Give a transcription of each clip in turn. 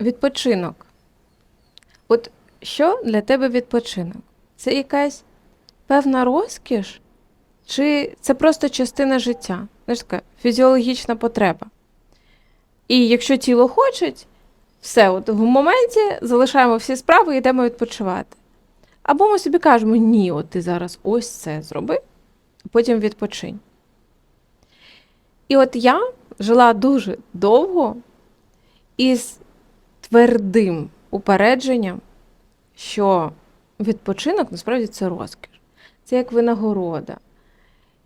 відпочинок. От що для тебе відпочинок? Це якась певна розкіш, чи це просто частина життя? Знаєш, така фізіологічна потреба. І якщо тіло хоче, все, от в моменті залишаємо всі справи і йдемо відпочивати. Або ми собі кажемо, ні, от ти зараз ось це зроби, а потім відпочинь. І от я жила дуже довго із твердим упередженням, що відпочинок насправді це розкіш, це як винагорода.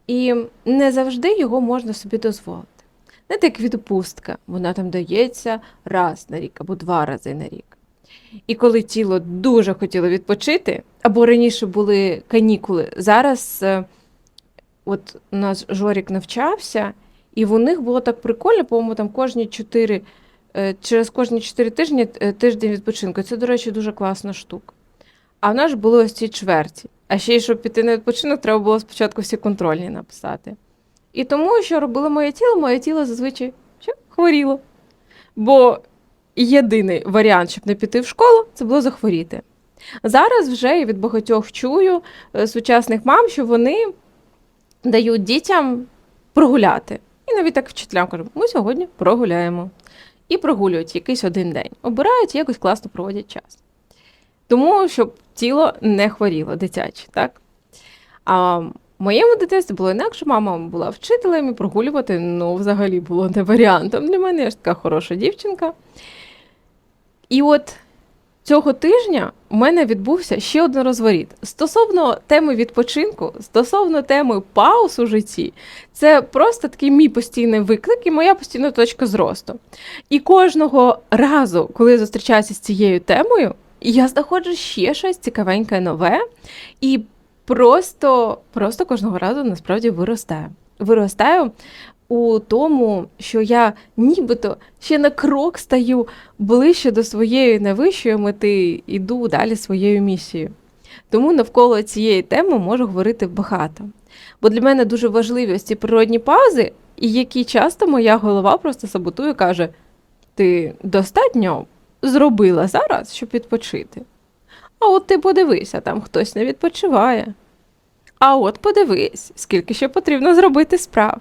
І не завжди його можна собі дозволити. Знаєте, як відпустка, вона там дається раз на рік або два рази на рік. І коли тіло дуже хотіло відпочити, або раніше були канікули, зараз е, от у нас Жорік навчався, і в них було так прикольно, по-моєму, там кожні чотири, через кожні чотири тижні е, тиждень відпочинку. Це, до речі, дуже класна штука. А в нас ж були ось ці чверті. А ще й щоб піти на відпочинок, треба було спочатку всі контрольні написати. І тому, що робило моє тіло, моє тіло зазвичай хворіло. Бо єдиний варіант, щоб не піти в школу, це було захворіти. Зараз вже я від багатьох чую е, сучасних мам, що вони дають дітям прогуляти. І навіть так вчителям кажуть, ми сьогодні прогуляємо. І прогулюють якийсь один день. Обирають якось класно проводять час. Тому, щоб тіло не хворіло, дитяче, так? А моєму дитинстві було інакше, мама була вчителем і прогулювати, ну, взагалі було не варіантом для мене, я ж така хороша дівчинка. І от цього тижня у мене відбувся ще один розворіт. Стосовно теми відпочинку, стосовно теми пауз у житті, це просто такий мій постійний виклик і моя постійна точка зросту. І кожного разу, коли я зустрічаюся з цією темою, я знаходжу ще щось цікавеньке нове, і просто, просто кожного разу насправді виростаю. Виростаю у тому, що я нібито ще на крок стаю ближче до своєї найвищої мети, іду далі своєю місією. Тому навколо цієї теми можу говорити багато. Бо для мене дуже важливі ці природні паузи, і які часто моя голова просто саботує, каже: ти достатньо зробила зараз, щоб відпочити. А от ти подивися, там хтось не відпочиває. А от подивись, скільки ще потрібно зробити справ.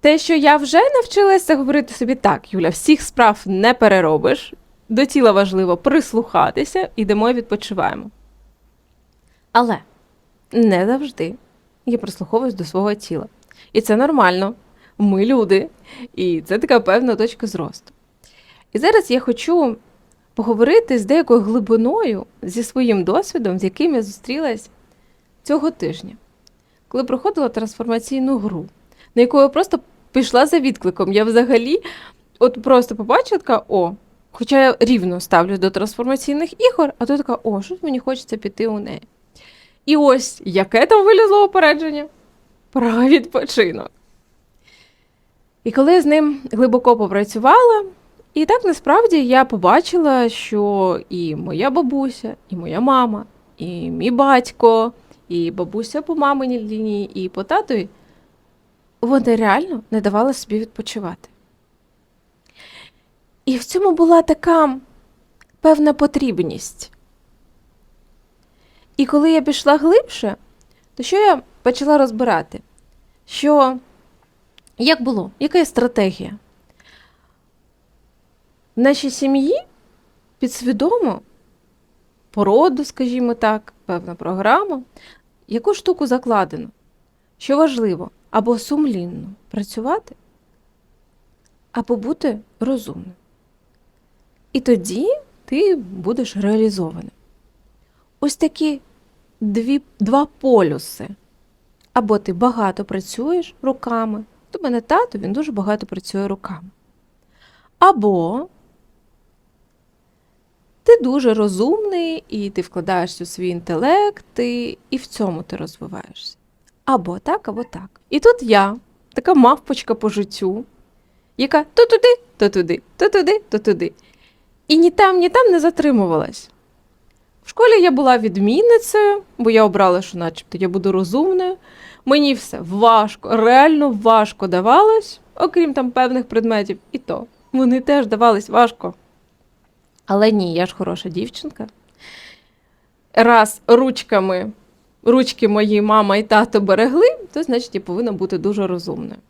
Те, що я вже навчилася говорити собі так, Юля, всіх справ не переробиш, до тіла важливо прислухатися, ідемо і відпочиваємо. Але не завжди я прислуховуюсь до свого тіла. І це нормально. Ми люди, і це така певна точка зросту. І зараз я хочу поговорити з деякою глибиною зі своїм досвідом, з яким я зустрілась цього тижня, коли проходила трансформаційну гру, на яку я просто пішла за відкликом. Я взагалі от просто побачила така, о, хоча я рівно ставлю до трансформаційних ігор, а то така, о, щось мені хочеться піти у неї. І ось яке там вилізло опередження? Про відпочинок. І коли я з ним глибоко попрацювала, і так насправді я побачила, що і моя бабуся, і моя мама, і мій батько, і бабуся по маминій лінії, і по татові, вони реально не давали собі відпочивати. І в цьому була така певна потрібність. І коли я пішла глибше, то що я почала розбирати? Що як було? Яка є стратегія? В нашій сім'ї підсвідомо породу, скажімо так, певна програма, яку штуку закладено, що важливо, або сумлінно працювати, або бути розумним. І тоді ти будеш реалізованим. Ось такі дві, два полюси. Або ти багато працюєш руками, до мене тато він дуже багато працює руками. Або ти дуже розумний, і ти вкладаєшся у свій інтелект, і, і в цьому ти розвиваєшся. Або так, або так. І тут я, така мавпочка по життю, яка то туди, то туди, то туди, то туди. І ні там, ні там не затримувалась. В школі я була відмінницею, бо я обрала, що начебто я буду розумною. Мені все важко, реально важко давалось, окрім там певних предметів, і то вони теж давались важко. Але ні, я ж хороша дівчинка. Раз ручками, ручки мої мама і тато берегли, то значить я повинна бути дуже розумною.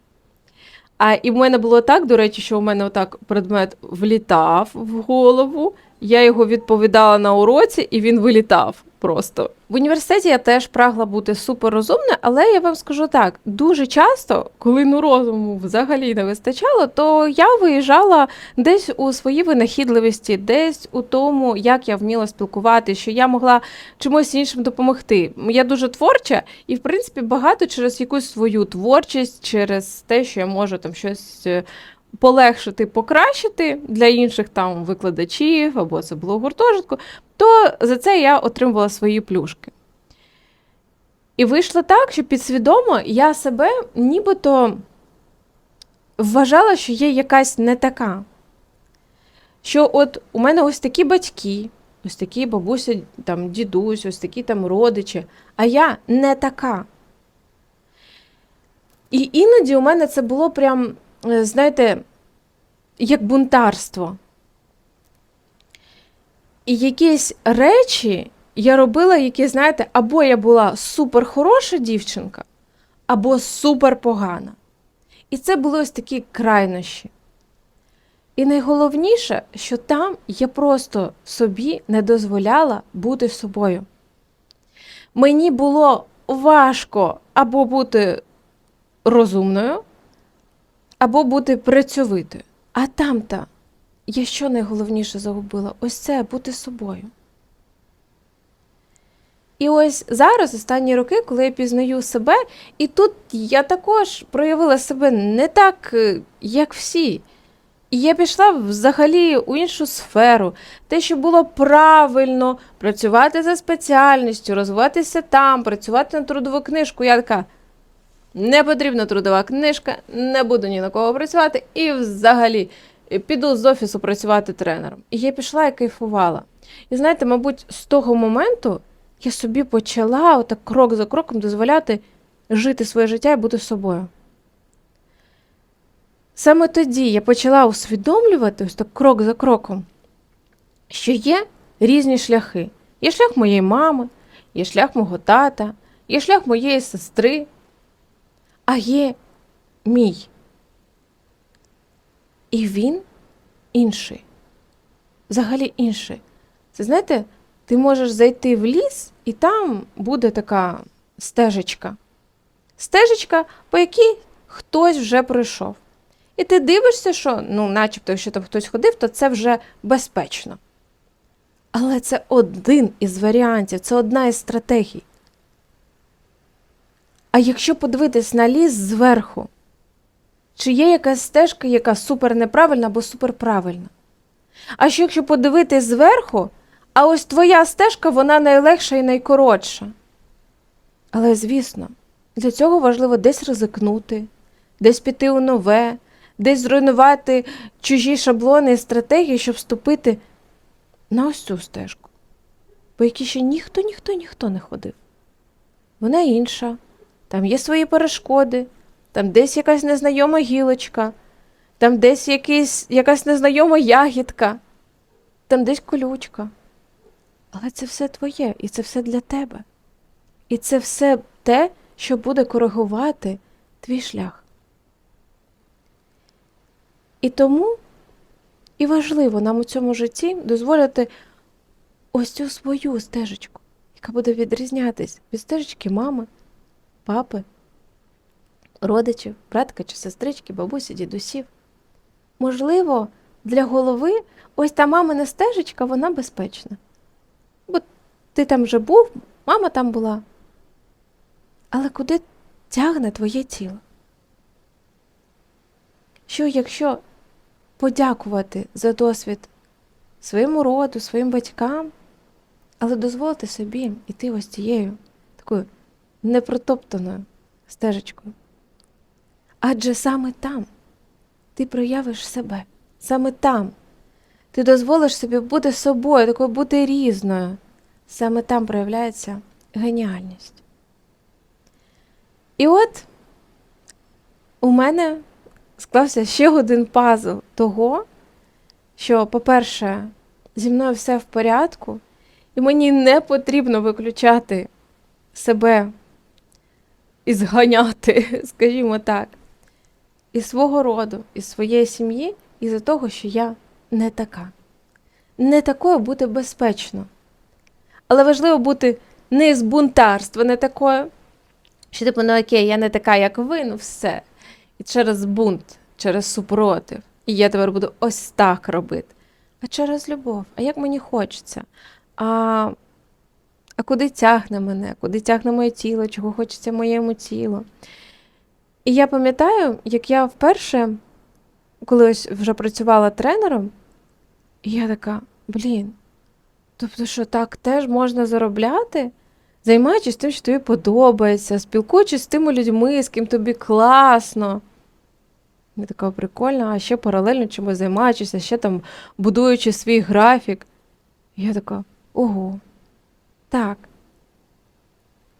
А і в мене було так, до речі, що у мене отак предмет влітав в голову, я його відповідала на уроці, і він вилітав просто. В університеті я теж прагла бути суперрозумною, але я вам скажу так: дуже часто, коли ну розуму взагалі не вистачало, то я виїжджала десь у своїй винахідливості, десь у тому, як я вміла спілкуватися, що я могла чимось іншим допомогти. Я дуже творча, і в принципі багато через якусь свою творчість, через те, що я можу там щось. Полегшити, покращити для інших там викладачів, або це було гуртожитку, то за це я отримувала свої плюшки. І вийшло так, що підсвідомо я себе нібито вважала, що є якась не така. Що от у мене ось такі батьки, ось такі бабуся, там, дідусь, ось такі там родичі, а я не така. І іноді у мене це було прям, знаєте, як бунтарство. І якісь речі я робила, які, знаєте, або я була супер хороша дівчинка, або супер погана. І це були ось такі крайнощі. І найголовніше, що там я просто собі не дозволяла бути собою. Мені було важко або бути розумною, або бути працьовитою. А там-то я що найголовніше загубила? Ось це бути собою. І ось зараз, останні роки, коли я пізнаю себе, і тут я також проявила себе не так, е, як всі. І я пішла взагалі у іншу сферу, те, що було правильно, працювати за спеціальністю, розвиватися там, працювати на трудову книжку. Я така, не потрібна трудова книжка, не буду ні на кого працювати, і взагалі піду з офісу працювати тренером. І я пішла і кайфувала. І знаєте, мабуть, з того моменту я собі почала отак крок за кроком дозволяти жити своє життя і бути собою. Саме тоді я почала усвідомлювати ось так крок за кроком, що є різні шляхи. Є шлях моєї мами, є шлях мого тата, є шлях моєї сестри, а є мій. І він інший. Взагалі інший. Це знаєте, ти можеш зайти в ліс, і там буде така стежечка. Стежечка, по якій хтось вже пройшов. І ти дивишся, що, ну, начебто, якщо там хтось ходив, то це вже безпечно. Але це один із варіантів, це одна із стратегій. А якщо подивитись на ліс зверху, чи є якась стежка, яка супер неправильна або суперправильна? А що якщо подивитись зверху, а ось твоя стежка, вона найлегша і найкоротша. Але, звісно, для цього важливо десь ризикнути, десь піти у нове, десь зруйнувати чужі шаблони і стратегії, щоб вступити на ось цю стежку, по якій ще ніхто, ніхто, ніхто не ходив. Вона інша, там є свої перешкоди, там десь якась незнайома гілочка, там десь якийсь, якась незнайома ягідка, там десь колючка. Але це все твоє, і це все для тебе. І це все те, що буде коригувати твій шлях. І тому і важливо нам у цьому житті дозволити ось цю свою стежечку, яка буде відрізнятись від стежечки мами, папи, родичів, братка чи сестрички, бабусі, дідусів. Можливо, для голови ось та мамина стежечка, вона безпечна. Бо ти там вже був, мама там була. Але куди тягне твоє тіло? Що якщо подякувати за досвід своєму роду, своїм батькам, але дозволити собі йти ось цією такою непротоптаною стежечкою? Адже саме там ти проявиш себе, саме там ти дозволиш собі бути собою, такою бути різною. Саме там проявляється геніальність. І от у мене склався ще один пазл того, що, по-перше, зі мною все в порядку, і мені не потрібно виключати себе і зганяти, скажімо так, із свого роду, із своєї сім'ї, із-за того, що я не така. Не такою бути безпечно. Але важливо бути не з бунтарства, не такою, що типу, ну окей, я не така, як ви, ну все. І через бунт, через супротив. І я тепер буду ось так робити. А через любов. А як мені хочеться? А, а куди тягне мене? Куди тягне моє тіло? Чого хочеться моєму тілу? І я пам'ятаю, як я вперше, коли ось вже працювала тренером, і я така, блін, тобто, що так теж можна заробляти, займаючись тим, що тобі подобається, спілкуючись з тими людьми, з ким тобі класно. Я така прикольна, а ще паралельно чимось займаючись, а ще там будуючи свій графік. Я така, ого, так.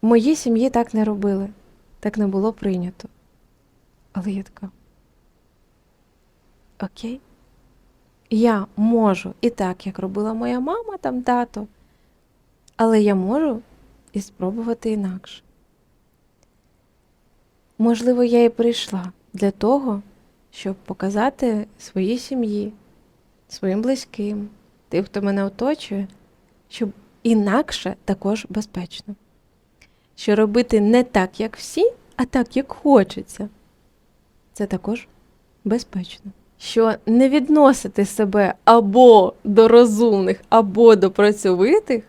В моїй сім'ї так не робили, так не було прийнято. Але я така. Окей. Я можу і так, як робила моя мама там тато, але я можу і спробувати інакше. Можливо, я і прийшла для того, щоб показати своїй сім'ї, своїм близьким, тим, хто мене оточує, щоб інакше також безпечно. Що робити не так, як всі, а так, як хочеться. Це також безпечно. Що не відносити себе або до розумних, або до працьовитих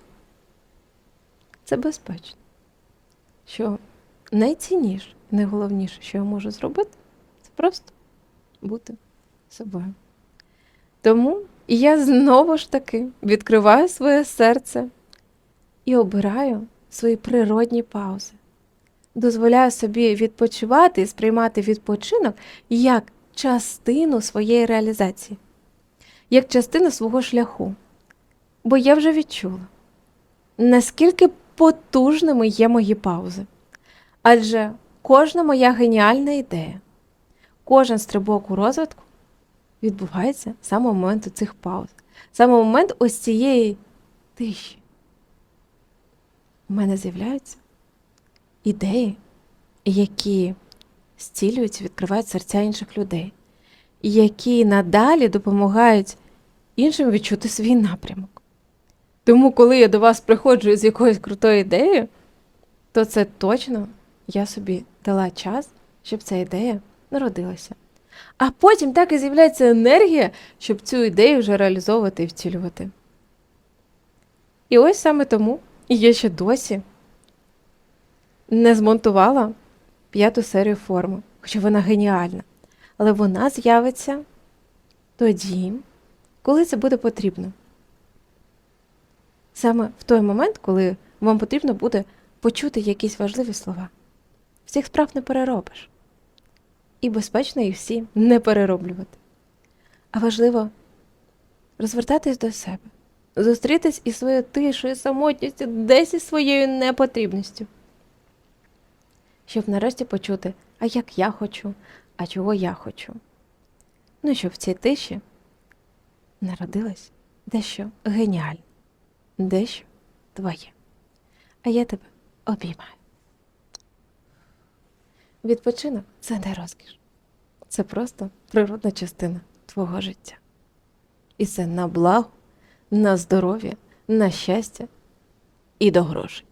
це безпечно. Що найцінніше, найголовніше, що я можу зробити, це просто бути собою. Тому я знову ж таки відкриваю своє серце і обираю свої природні паузи. Дозволяю собі відпочивати і сприймати відпочинок як частину своєї реалізації, як частину свого шляху. Бо я вже відчула, наскільки потужними є мої паузи. Адже кожна моя геніальна ідея, кожен стрибок у розвитку відбувається саме в моменту цих пауз, саме в момент ось цієї тиші. У мене з'являються ідеї, які зцілюють, відкривають серця інших людей, які надалі допомагають іншим відчути свій напрямок. Тому, коли я до вас приходжу з якоюсь крутою ідеєю, то це точно я собі дала час, щоб ця ідея народилася. А потім так і з'являється енергія, щоб цю ідею вже реалізовувати і втілювати. І ось саме тому я ще досі не змонтувала п'яту серію форми, хоча вона геніальна. Але вона з'явиться тоді, коли це буде потрібно. Саме в той момент, коли вам потрібно буде почути якісь важливі слова. Всіх справ не переробиш. І безпечно їх всі не перероблювати. А важливо розвертатись до себе, зустрітись із своєю тишою, самотністю, десь із своєю непотрібністю щоб нарешті почути, а як я хочу, а чого я хочу. Ну щоб в цій тиші народилось дещо геніальне, дещо твоє. А я тебе обіймаю. Відпочинок це не розкіш. Це просто природна частина твого життя. І це на благо, на здоров'я, на щастя і до грошей.